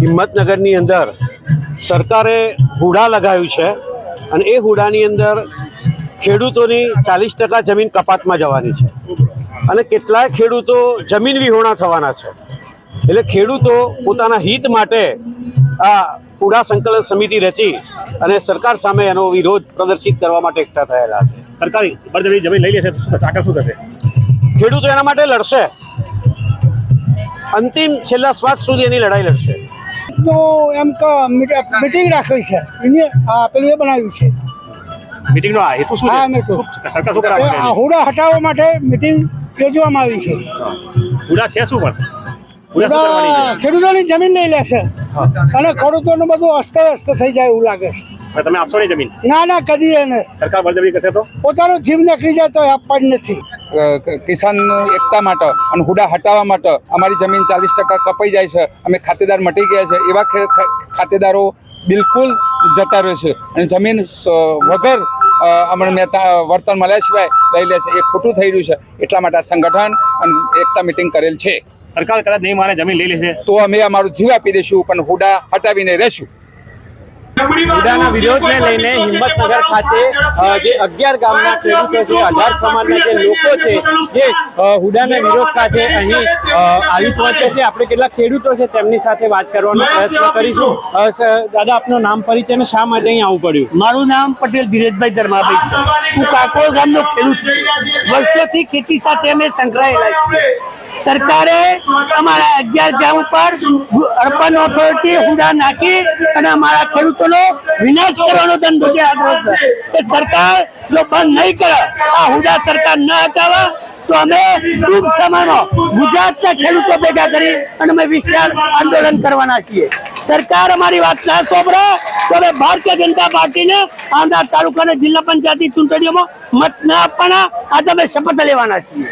હિંમતનગરની અંદર સરકારે હુડા લગાવ્યું છે અને એ હુડાની અંદર ખેડૂતોની ચાલીસ ટકા જમીન કપાતમાં જવાની છે. અને કેટલાય ખેડૂતો જમીન વિહોણા થવાના છે. એટલે ખેડૂતો પોતાના હિત માટે આ હુડા સંકલન સમિતિ રચી અને સરકાર સામે એનો વિરોધ પ્રદર્શિત કરવા માટે એકઠા થયેલા છે. સરકાર બળજબરી જમીન લઈ લેશે આગળ શું થશે? ખેડૂતો એના માટે લડશે. અંતિમ છેલ્લા શ્વાસ સુધી એની લડાઈ લડશે. તો એમ કે મિટિંગ રાખવી છે. એની આ પેલું એ બનાવ્યું છે. મીટિંગનો આ હેતુ શું છે? સરકાર શું કરવા હુડા હટાવવા માટે મિટિંગ યોજવામાં આવી છે. હુડા છે શું પણ? ખેડૂતોની જમીન લઈ લેશે અને ખેડૂતોનું બધું અસ્તવ્યસ્ત થઈ જાય એવું લાગે છે. તમે આપશો નહીં જમીન? ના ના કદી એને. સરકાર બળજબરી કરશે તો? પોતાનો જીવ નીકળી જાય તો આપવા જ નથી. કિસાન એકતા માટે અને હુડા હટાવવા માટે અમારી જમીન ચાલીસ ટકા કપાઈ જાય છે. અમે ખાતેદાર મટી ગયા છે. એવા ખાતેદારો બિલકુલ જતા રહે છે. અને જમીન વગર અમને વર્તન મળ્યા સિવાય લઈ લે છે. એ ખોટું થઈ રહ્યું છે. એટલા માટે આ સંગઠન અને એકતા મિટિંગ કરેલ છે. સરકાર કદાચ નહીં માને જમીન લઈ લેશે તો અમે અમારું જીવ આપી દઈશું પણ હુડા હટાવીને રહેશું. હુડાના વિરોધને લઈને હિંમતનગર ખાતે જે અગિયાર ગામના ખેડૂતો છે અઢાર સમાજના જે લોકો છે જે હુડાના વિરોધ સાથે અહીં આવી પહોંચ્યા છે. આપણે કેટલાક ખેડૂતો છે તેમની સાથે વાત કરવાનો પ્રયત્ન કરીશું. દાદા આપનું નામ પરિચય અને શા માટે અહીં આવવું પડ્યું? મારું નામ પટેલ ધીરજભાઈ ધર્માભાઈ છે. હું કાકોળ ગામનો ખેડૂત છું. વર્ષોથી ખેતી સાથે અમે સંકળાયેલા છીએ. સરકારે અમારા અગિયાર ગામ ઉપર અર્પણ ઓથોરિટી હુડા નાખી અને અમારા ખેડૂતોનો વિનાશ કરવાનો ધંધો છે છે. એ સરકાર જો બંધ નહીં કરે, આ હુડા સરકાર ન હટાવે તો અમે ટૂંક સમયમાં ગુજરાતના ખેડૂતો ભેગા કરી અને અમે વિશાળ આંદોલન કરવાના છીએ. સરકાર અમારી વાત ના સાંભળે, તો અમે ભારતીય જનતા પાર્ટીને આંધા તાલુકા અને જિલ્લા પંચાયતની ચૂંટણીઓમાં મત ના આપવાના, આજે અમે શપથ લેવાના છીએ.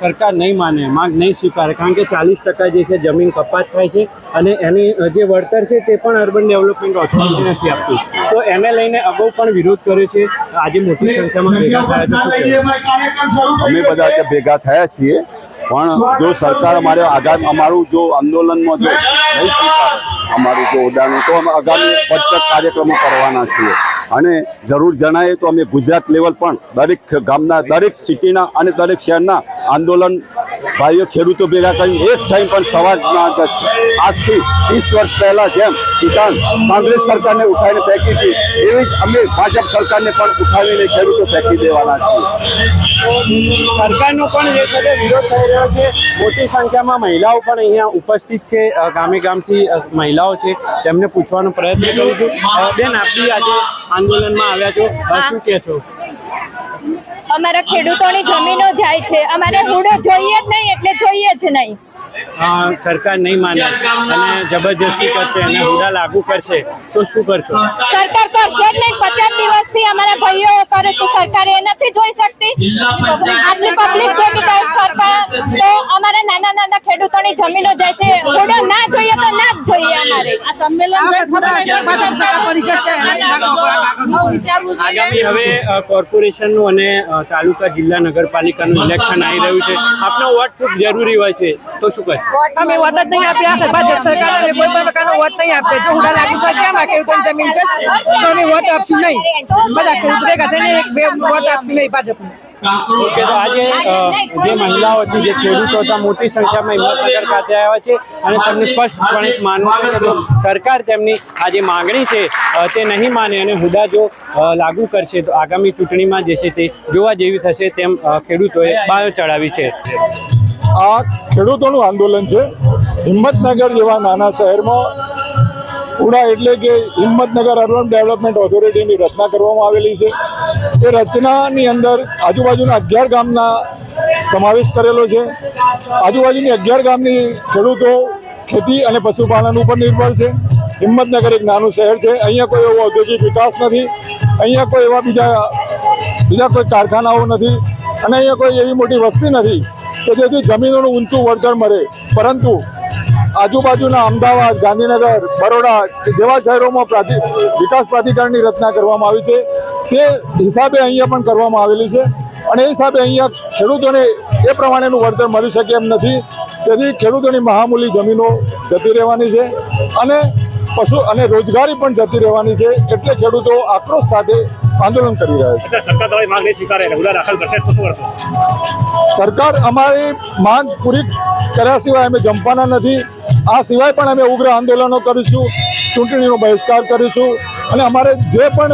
સરકાર નહીં માને, માંગ નહીં સ્વીકારે, કારણ કે ચાલીસ ટકા જે છે જમીન કપાત થાય છે અને એની જે વળતર છે તે પણ અર્બન ડેવલપમેન્ટ ઓથોરિટી નથી આપતી. તો એને લઈને અગાઉ પણ વિરોધ કર્યો છે. આજે મોટી સંખ્યામાં ભેગા થયા છે અમે બધા ભેગા થયા છીએ, પણ જો સરકાર અમારે આગામી, અમારું જો આંદોલનમાં જો નહીં સ્વીકારે, અમારું જો ઉદાહરણ તો અમે આગામી બચત કાર્યક્રમો કરવાના છીએ. અને જરૂર જણાય તો અમે ગુજરાત લેવલ પણ દરેક ગામના, દરેક સિટીના અને દરેક શહેરના આંદોલન ભાઈઓ ખેડૂતો ભેગા કરી એક થઈ પણ અંદર આજથી ત્રીસ વર્ષ પહેલા જેમ કિસાન કોંગ્રેસ સરકારને ઉઠાવીને ફેંકી હતી એવી જ અમે ભાજપ સરકારને પણ ઉઠાવીને ખેડૂતો ફેંકી દેવાના છીએ. સરકારનો પણ જે છે વિરોધ થઈ રહ્યો છે. મોટી સંખ્યામાં મહિલાઓ પણ અહીંયા ઉપસ્થિત છે. ગામે ગામથી મહિલાઓ છે. તેમને પૂછવાનો પ્રયત્ન કરું છું. બેન આપની આજે આંદોલનમાં આવ્યા છો. શું કહેશો? અમારા ખેડૂતોની જમીનો જાય છે. અમારે હુડો જોઈએ જ નહીં એટલે જોઈએ જ નહીં. સરકાર નહીં માને અને જબરજસ્તી કરશે અને હુડા લાગુ કરશે તો શું કરશો? સરકાર કરશે જ નહીં. પચાસ દિવસથી અમારા ભાઈઓ કરે તો સરકાર એ નથી જોઈ શકતી. આટલી પબ્લિક ભેગી થાય સરકાર તો અમારા નાના નાના ખેડૂતોની જમીનો જાય છે. હુડો ના જોઈએ તો ના જ જોઈએ અમારે. આ સંમેલન આગામી હવે કોર્પોરેશનનું અને તાલુકા જિલ્લા નગરપાલિકાનું ઇલેક્શન આવી રહ્યું છે. આપનો વોટ ખૂબ જરૂરી હોય છે. તો શું અમે વોટ જ નહીં આપ્યા ભાજપ સરકાર અમે કોઈ પણ પ્રકારનો વોટ નહીં આપ્યો જો હુડા લાગુ થશે આમાં ખેડૂતોની જમીન છે તો અમે વોટ આપશું નહીં. બધા ખેડૂત ભેગા થઈને એક બે વોટ આપશું નહીં ભાજપને. તો આજે જે મહિલાઓ હતી જે ખેડૂતો હતા મોટી સંખ્યામાં હિંમતનગર ખાતે આવ્યા છે. અને તમને સ્પષ્ટપણે માનવું છે કે સરકાર તેમની આ જે માંગણી છે તે નહીં માને અને હુદા જો લાગુ કરશે તો આગામી ચૂંટણીમાં જે છે તે જોવા જેવી થશે તેમ ખેડૂતોએ બાયો ચડાવી છે. આ ખેડૂતોનું આંદોલન છે. હિંમતનગર જેવા નાના શહેરમાં ઉડા એટલે કે હિંમતનગર અર્બન ડેવલપમેન્ટ ઓથોરિટીની રચના કરવામાં આવેલી છે. એ રચનાની અંદર આજુબાજુના અગિયાર ગામના સમાવેશ કરેલો છે. આજુબાજુની અગિયાર ગામની ખેડૂતો ખેતી અને પશુપાલન ઉપર નિર્ભર છે. હિંમતનગર એક નાનું શહેર છે. અહીંયા કોઈ એવો ઔદ્યોગિક વિકાસ નથી. અહીંયા કોઈ એવા બીજા બીજા કોઈ કારખાનાઓ નથી. અને અહીંયા કોઈ એવી મોટી વસ્તી નથી. કે જેથી જમીનોનું ઊંચું વળતર મળે. પરંતુ આજુબાજુના અમદાવાદ, ગાંધીનગર, બરોડા જેવા શહેરોમાં વિકાસ પ્રાધિકરણની રચના કરવામાં આવી છે. તે હિસાબે અહીંયા પણ કરવામાં આવેલી છે અને એ હિસાબે અહીંયા ખેડૂતોને એ પ્રમાણેનું વળતર મળી શકે એમ નથી. તેથી ખેડૂતોની મહામૂલી જમીનો જતી રહેવાની છે અને પશુ અને રોજગારી પણ જતી રહેવાની છે. એટલે ખેડૂતો આક્રોશ સાથે આંદોલન કરી રહ્યા છે. સરકાર તમારી માંગ નહીં સ્વીકારે અને દાખલ કરશે તો શું કરશો સરકાર અમારી માંગ પૂરી કર્યા સિવાય અમે જંપાના નથી. આ સિવાય પણ અમે ઉગ્ર આંદોલનો કરીશું ચૂંટણીનો બહિષ્કાર કરીશું અને અમારે જે પણ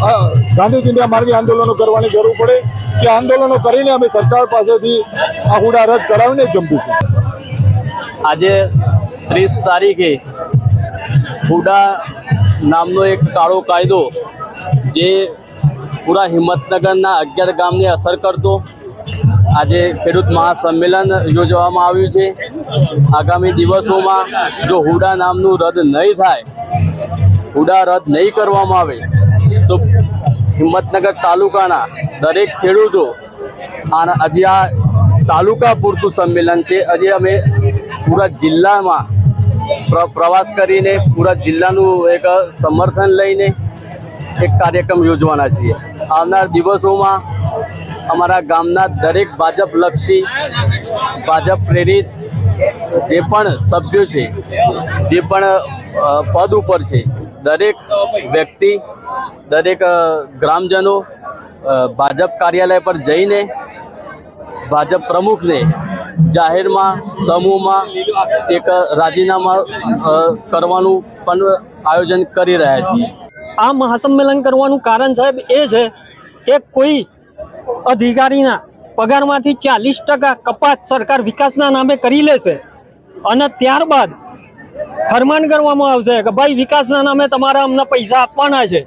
અ, ગાંધી માર્ગે આંદોલનો કરવાની જરૂર પડે કે આંદોલનો કરીને અમે સરકાર પાસેથી આ હુડા રદ કરાવીને જ જંપીશું. આજે ત્રીસ તારીખે હુડા નામનો એક કાળો કાયદો જે પૂરા હિંમતનગરના અગિયાર ગામને અસર કરતો. આજે ખેડૂત મહાસંમેલન યોજવામાં આવ્યું છે. આગામી દિવસોમાં જો હુડા નામનું રદ નહીં થાય, હુડા રદ નહીં કરવામાં આવે, તો હિંમતનગર તાલુકાના દરેક ખેડૂતો આના હજી આ તાલુકા પૂરતું સંમેલન છે. હજી અમે પૂરા જિલ્લામાં પ્ર- પ્રવાસ કરીને પૂરા જિલ્લાનું એક સમર્થન લઈને એક કાર્યક્રમ યોજવાના છીએ. આવનાર દિવસોમાં અમારા ગામના દરેક ભાજપ લક્ષી, ભાજપ પ્રેરિત જે પણ સભ્યો છે, જે પણ પદ ઉપર છે, દરેક વ્યક્તિ, દરેક ગ્રામજનો ભાજપ કાર્યાલય પર જઈને ભાજપ પ્રમુખને જાહેરમાં, સમૂહમાં એક રાજીનામા કરવાનું પણ આયોજન કરી રહ્યા છીએ. આ મહાસંમેલન કરવાનું કારણ સાહેબ એ છે કે કોઈ અધિકારીના પગારમાંથી ચાલીસ ટકા કપાત સરકાર વિકાસના નામે કરી લેશે અને ત્યારબાદ ફરમાન કરવામાં આવશે કે ભાઈ વિકાસના નામે તમારા અમને પૈસા આપવાના છે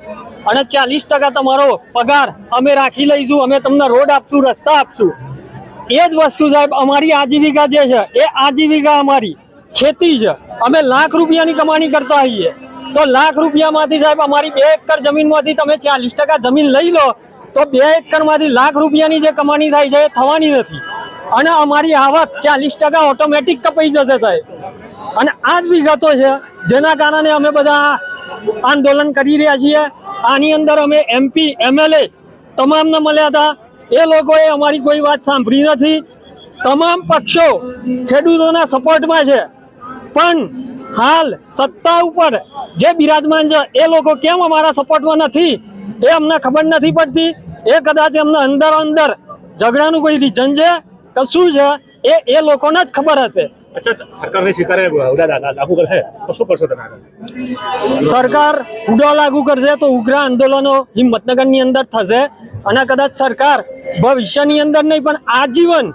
અને ચાલીસ ટકા તમારો પગાર અમે રાખી લઈશું, અમે તમને રોડ આપશું, રસ્તા આપશું. એ જ વસ્તુ સાહેબ અમારી આજીવિકા જે છે, એ આજીવિકા અમારી ખેતી છે. અમે લાખ રૂપિયાની કમાણી કરતા હોઈએ. તો લાખ રૂપિયામાંથી સાહેબ અમારી બે એકર જમીનમાંથી તમે ચાલીસ ટકા જમીન લઈ લો, તો બે એકરમાંથી લાખ રૂપિયાની જે કમાણી થાય છે એ થવાની નથી. અને અમારી આવક ચાલીસ ટકા ઓટોમેટિક કપાઈ જશે સાહેબ. અને આ જ વિગતો છે, જેના કારણે અમે બધા આંદોલન કરી રહ્યા છીએ. આની અંદર અમે એમપી એમએલએ તમામને મળ્યા હતા. એ લોકોએ અમારી કોઈ વાત સાંભળી નથી. તમામ પક્ષો ખેડૂતોના સપોર્ટમાં છે. પણ હાલ સત્તા ઉપર જે બિરાજમાન છે એ લોકો કેમ અમારા સપોર્ટમાં નથી? એ અમને ખબર નથી પડતી. એ કદાચ અમને અંદર અંદર ઝઘડાનું કોઈ રીઝન છે કે શું છે એ એ લોકોને જ ખબર હશે. સરકાર હુડો લાગુ કરશે તો ઉગ્ર આંદોલનો હિંમતનગરની અંદર થશે. અને કદાચ સરકાર ભવિષ્યની અંદર નહીં પણ આજીવન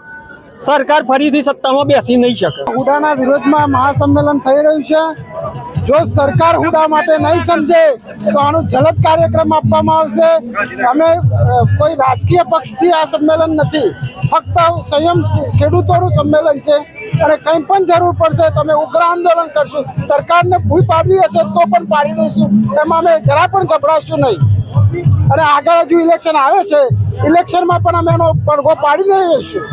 સરકાર ફરીથી સત્તામાં બેસી નહીં શકે. હુડાના વિરોધમાં મહાસંમેલન થઈ રહ્યું છે. જો સરકાર હુડા માટે નહીં સમજે, તો આનું જલદ કાર્યક્રમ આપવામાં આવશે. અમે કોઈ રાજકીય પક્ષથી આ સંમેલન નથી. ફક્ત સંયમ ખેડૂતોનું સંમેલન છે. અને કંઈ પણ જરૂર પડશે, તો અમે ઉગ્ર આંદોલન કરશું. સરકારને ભૂલ પાડવી હશે, તો પણ પાડી દઈશું. એમાં અમે જરા પણ ગભરાશું નહીં. અને આગળ હજુ ઇલેક્શન આવે છે ઇલેક્શનમાં પણ અમે એનો પડઘો પાડી દઈશું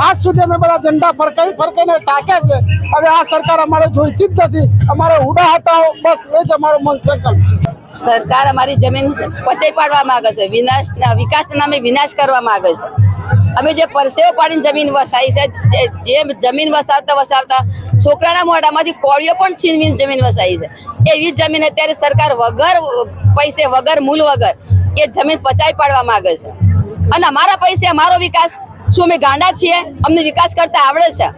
આજ સુધી અમે બધા ઝંડા ફરકાઈ ફરકાઈને તાકે છે. હવે આ સરકાર અમારે જોઈતી જ નથી. અમારે હુડા હટાવો. બસ, એ જ અમારો મન સંકલ્પ છે. સરકાર અમારી જમીન પચાઈ પાડવા માંગે છે. વિનાશ વિકાસના નામે વિનાશ કરવા માંગે છે. અમે જે પરસેવો પાડીને જમીન વસાવી છે, જે- જમીન વસાવતા વસાવતા છોકરાના મોઢામાંથી કોળીઓ પણ છીનવીને જમીન વસાવી છે. એવી જમીન અત્યારે સરકાર વગર પૈસે, વગર, મૂલ વગર એ જમીન પચાઈ પાડવા માંગે છે. અને અમારા પૈસે અમારો વિકાસ. શું અમે ગાંડા છીએ? અમને વિકાસ કરતા આવડે છે.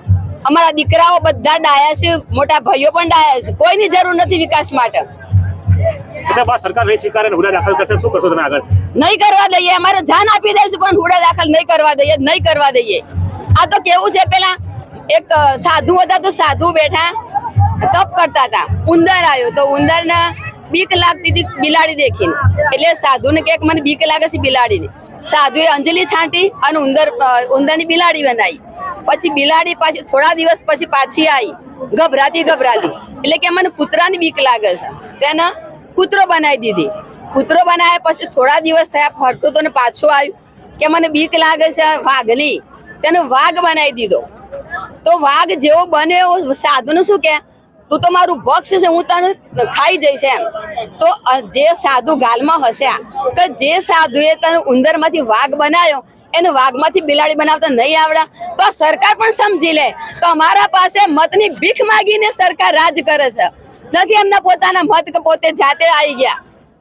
અમારા દીકરાઓ બધા ડાયા છે મોટા ભાઈઓ પણ ડાયા છે. કોઈની જરૂર નથી વિકાસ માટે. સરકાર નહીં સ્વીકારે હુડા દાખલ કરશે શું કરશો તમે આગળ? નહીં કરવા દઈએ અમારે જાન આપી દઈશું પણ હુડા દાખલ નહીં કરવા દઈએ નહીં કરવા દઈએ. આ તો કેવું છે પેલા એક સાધુ હતા તો સાધુ બેઠા તપ કરતા હતા. ઉંદર આવ્યો તો ઉંદરના બીક લાગતી હતી બિલાડી દેખીને. એટલે સાધુને કે મને બીક લાગે છે બિલાડીની. સાધુએ અંજલિ છાંટી અને ઉંદર ઉંદરની બિલાડી બનાવી. પછી બિલાડી પાછી થોડા દિવસ પછી પાછી આવી. ગભરાતી ગભરાતી. એટલે કે મને કૂતરાની બીક લાગે છે. તેને કૂતરો બનાવી દીધી. કૂતરો બનાવ્યા પછી થોડા દિવસ થયા ફરતો તો ને પાછું આવ્યું. કે મને બીક લાગે છે વાઘની. તેને વાઘ બનાવી દીધો. તો વાઘ જેવો બને એવો સાધુનું શું કે? તું તો મારું ભક્ષ છે, હું તને ખાઈ જઈશ એમ. તો જે સાધુ ગાલમાં હસ્યા કે જે સાધુએ તને ઉંદરમાંથી વાઘ બનાવ્યો એને વાઘમાંથી બિલાડી બનાવતા નહીં આવડે. તો સરકાર પણ સમજી લે કે અમારા પાસે મતની ભીખ માગીને સરકાર રાજ કરે છે. નથી એમના પોતાના મત કે પોતે જાતે આવી ગયા.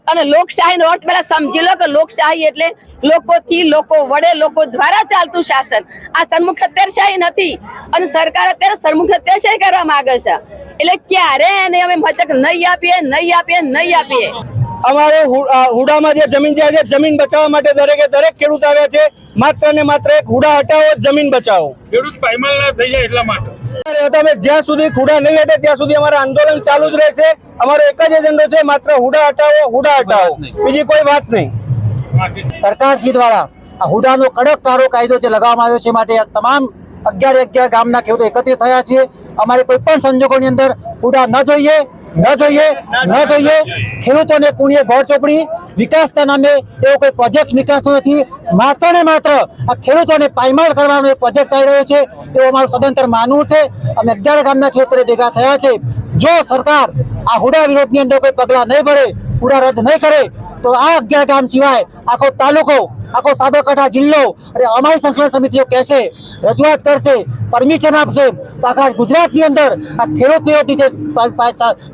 અને લોકશાહીનો અર્થ પહેલા સમજી લો કે લોકશાહી એટલે લોકોથી લોકો વડે, લોકો દ્વારા ચાલતું શાસન. આ સન્મુખત્યારશાહી નથી. અને સરકાર અત્યારે સન્મુખત્યારશાહી કરવા માંગે છે. એટલે ક્યારે એને અમે મચક નહીં આપીએ નહીં આપીએ નહીં આપીએ? અમારે હુડામાં જે જમીન જાય છે જમીન બચાવવા માટે દરેકે દરેક ખેડૂત આવ્યા છે. માત્ર ને માત્ર એક હુડા હટાવો જમીન બચાવો. ખેડૂત પાયમાલ થઈ જાય એટલા માટે. તમે જ્યાં સુધી હુડા નહીં હટે ત્યાં સુધી અમારે આંદોલન ચાલુ જ રહેશે. અમારો એક જ એજન્ડો છે માત્ર હુડા હટાવો હુડા હટાવો. બીજી કોઈ વાત નહીં. સરકાર શ્રી દ્વારા આ હુડાનો કડક કારો કાયદો જે લગાવવામાં આવ્યો છે માટે આ તમામ અગિયાર અગિયાર ગામના ખેડૂતો એકત્રિત થયા છે. અમારે કોઈ પણ સંજોગોની અંદર હુડા ન જોઈએ ન જોઈએ ન જોઈએ. ખેડૂતોને કુણીએ ગોળ ચોપડી, વિકાસના નામે એવો કોઈ પ્રોજેક્ટ નીકળતો નથી. માત્ર ને માત્ર આ ખેડૂતોને પાયમાલ કરવાનો પ્રોજેક્ટ ચાલી રહ્યો છે. એવું અમારું સદંતર માનવું છે. અમે અગિયાર ગામના ખેતરે ભેગા થયા છે. જો સરકાર આ હુડા વિરોધની અંદર કોઈ પગલાં નહીં ભરે, હુડા રદ નહીં કરે, તો આ અગિયાર ગામ સિવાય આખો તાલુકો, આખો સાબરકાંઠા જિલ્લો અને અમારી સંકલન સમિતિઓ કહેશે, રજૂઆત કરશે, પરમિશન આપશે આખા ગુજરાતની અંદર આ ખેડૂત વિરોધી જે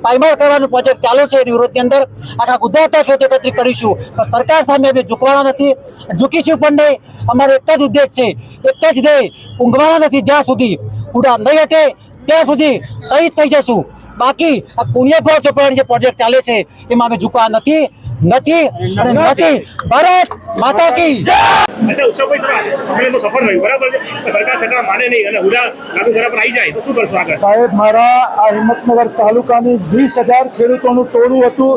પાયમાલ કરવાનું પ્રોજેક્ટ ચાલુ છે એની વિરોધની અંદર આખા ગુજરાતના ખેડૂતો એકત્રિત કરીશું. પણ સરકાર સામે અમે ઝૂકવાના નથી. ઝૂકીશું પણ નહીં. અમારો એક જ ઉદ્દેશ છે. એક જ ધ્યેય, ઊંઘવાના નથી. જ્યાં સુધી ઉડા નહીં હટે, ત્યાં સુધી શહીદ થઈ જશું. બાકી આ પુણ્યગોળ ચોપડાની જે પ્રોજેક્ટ ચાલે છે, એમાં અમે ઝૂકવા નથી. નથી અને નથી. ભારત માતા કી સાહેબ મારા આ હિંમતનગર તાલુકાની વીસ હજાર ખેડૂતોનું ટોળું હતું.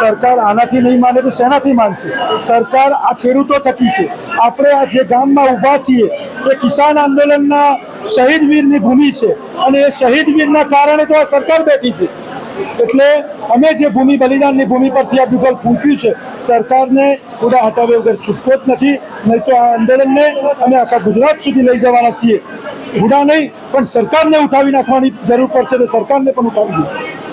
સરકાર આનાથી નહીં માને તો શેનાથી માનશે? સરકાર આ ખેડૂતો થકી છે. આપણે આ જે ગામમાં ઊભા છીએ એ કિસાન આંદોલનના શહીદ વીરની ભૂમિ છે. અને એ શહીદ વીરના કારણે તો આ સરકાર બેઠી છે. એટલે અમે જે ભૂમિ બલિદાનની ભૂમિ પરથી આ દુગલ ફૂંક્યું છે, સરકારને ઉડા હટાવે વગર છૂટકો જ નથી, નહીં તો આ આંદોલનને અમે આખા ગુજરાત સુધી લઈ જવાના છીએ. ઉડા નહીં, પણ સરકારને ઉઠાવી નાખવાની જરૂર પડશે અને સરકારને પણ ઉઠાવી દઈશું.